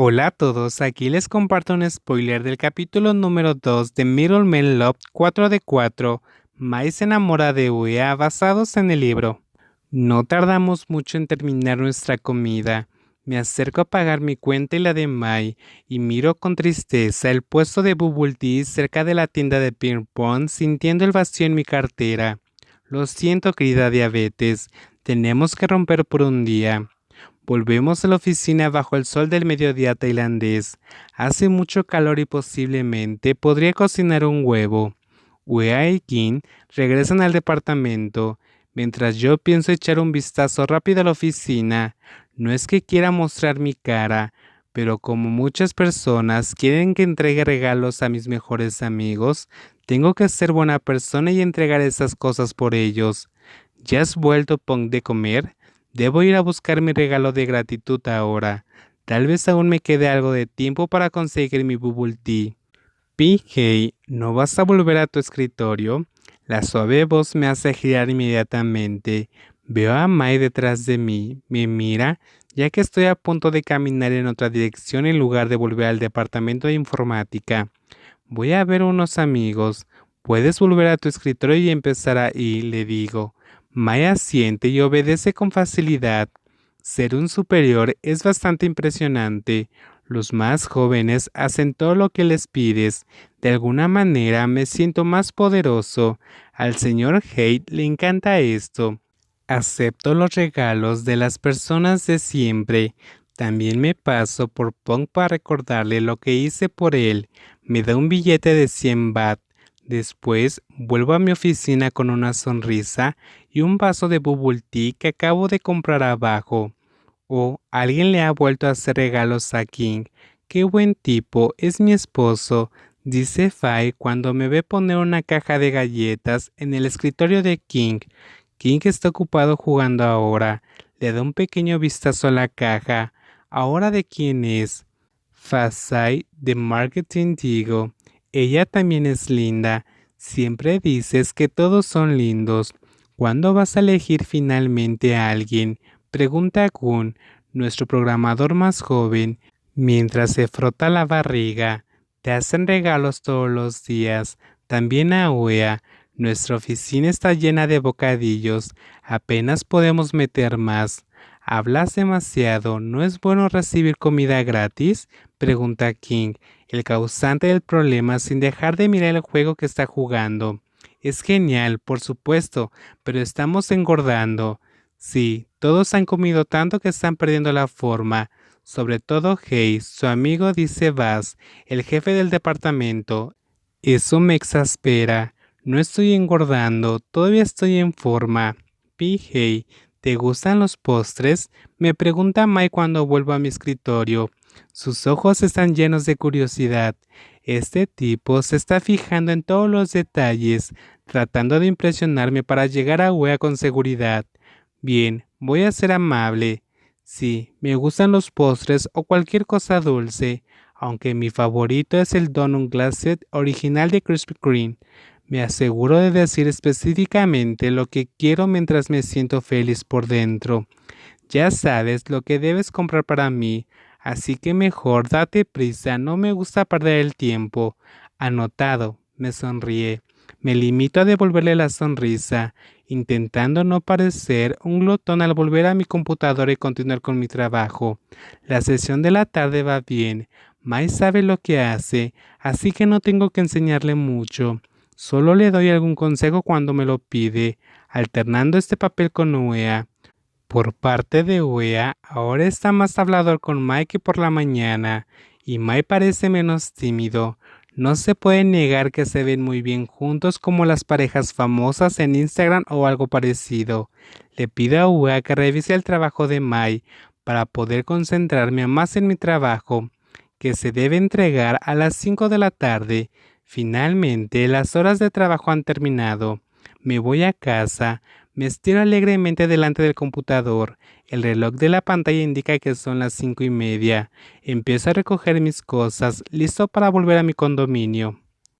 Hola a todos, aquí les comparto un spoiler del capítulo número 2 de Middle Men Love 4 de 4, Mai se enamora de Uea basados en el libro. No tardamos mucho en terminar nuestra comida. Me acerco a pagar mi cuenta y la de Mai y miro con tristeza el puesto de Bubble Tea cerca de la tienda de ping pong sintiendo el vacío en mi cartera. Lo siento querida diabetes, tenemos que romper por un día. Volvemos a la oficina bajo el sol del mediodía tailandés. Hace mucho calor y posiblemente podría cocinar un huevo. Wea y Kim regresan al departamento, mientras yo pienso echar un vistazo rápido a la oficina. No es que quiera mostrar mi cara, pero como muchas personas quieren que entregue regalos a mis mejores amigos, tengo que ser buena persona y entregar esas cosas por ellos. ¿Ya has vuelto Pong de comer? Debo ir a buscar mi regalo de gratitud ahora. Tal vez aún me quede algo de tiempo para conseguir mi bubble tea. PJ, ¿no vas a volver a tu escritorio? La suave voz me hace girar inmediatamente. Veo a Mai detrás de mí. Me mira, ya que estoy a punto de caminar en otra dirección en lugar de volver al departamento de informática. Voy a ver unos amigos. Puedes volver a tu escritorio y empezar ahí, le digo. Maya siente y obedece con facilidad. Ser un superior es bastante impresionante. Los más jóvenes hacen todo lo que les pides. De alguna manera me siento más poderoso. Al señor Haidt le encanta esto. Acepto los regalos de las personas de siempre. También me paso por Pong para recordarle lo que hice por él. Me da un billete de 100 baht. Después vuelvo a mi oficina con una sonrisa y un vaso de bubble tea que acabo de comprar abajo. Oh, alguien le ha vuelto a hacer regalos a King. Qué buen tipo, es mi esposo, dice Fai cuando me ve poner una caja de galletas en el escritorio de King. King está ocupado jugando ahora. Le da un pequeño vistazo a la caja. ¿Ahora de quién es? Fasai de Marketing Digo. Ella también es linda. Siempre dices que todos son lindos. ¿Cuándo vas a elegir finalmente a alguien? Pregunta Gun, nuestro programador más joven, mientras se frota la barriga. Te hacen regalos todos los días. También a Uea. Nuestra oficina está llena de bocadillos. Apenas podemos meter más. Hablas demasiado. ¿No es bueno recibir comida gratis? Pregunta King el causante del problema sin dejar de mirar el juego que está jugando. Es genial, por supuesto, pero estamos engordando. Sí, todos han comido tanto que están perdiendo la forma. Sobre todo Hayes, su amigo dice Bass, el jefe del departamento. Eso me exaspera. No estoy engordando, todavía estoy en forma. PJ, ¿te gustan los postres? Me pregunta Mike cuando vuelvo a mi escritorio. Sus ojos están llenos de curiosidad. Este tipo se está fijando en todos los detalles, tratando de impresionarme para llegar a Wea con seguridad. Bien, voy a ser amable. Sí, me gustan los postres o cualquier cosa dulce, aunque mi favorito es el Donut Glazed original de Krispy Kreme. Me aseguro de decir específicamente lo que quiero mientras me siento feliz por dentro. Ya sabes lo que debes comprar para mí, Así que mejor date prisa, no me gusta perder el tiempo. Anotado, me sonríe. Me limito a devolverle la sonrisa, intentando no parecer un glotón al volver a mi computadora y continuar con mi trabajo. La sesión de la tarde va bien. Mai sabe lo que hace, así que no tengo que enseñarle mucho. Solo le doy algún consejo cuando me lo pide, alternando este papel con Uea. Por parte de Wea, ahora está más hablador con Mike por la mañana, y Mike parece menos tímido. No se puede negar que se ven muy bien juntos como las parejas famosas en Instagram o algo parecido. Le pido a Wea que revise el trabajo de Mai para poder concentrarme más en mi trabajo, que se debe entregar a las 5 de la tarde. Finalmente, las horas de trabajo han terminado. Me voy a casa, me estiro alegremente delante del computador. El reloj de la pantalla indica que son las cinco y media. Empiezo a recoger mis cosas, listo para volver a mi condominio.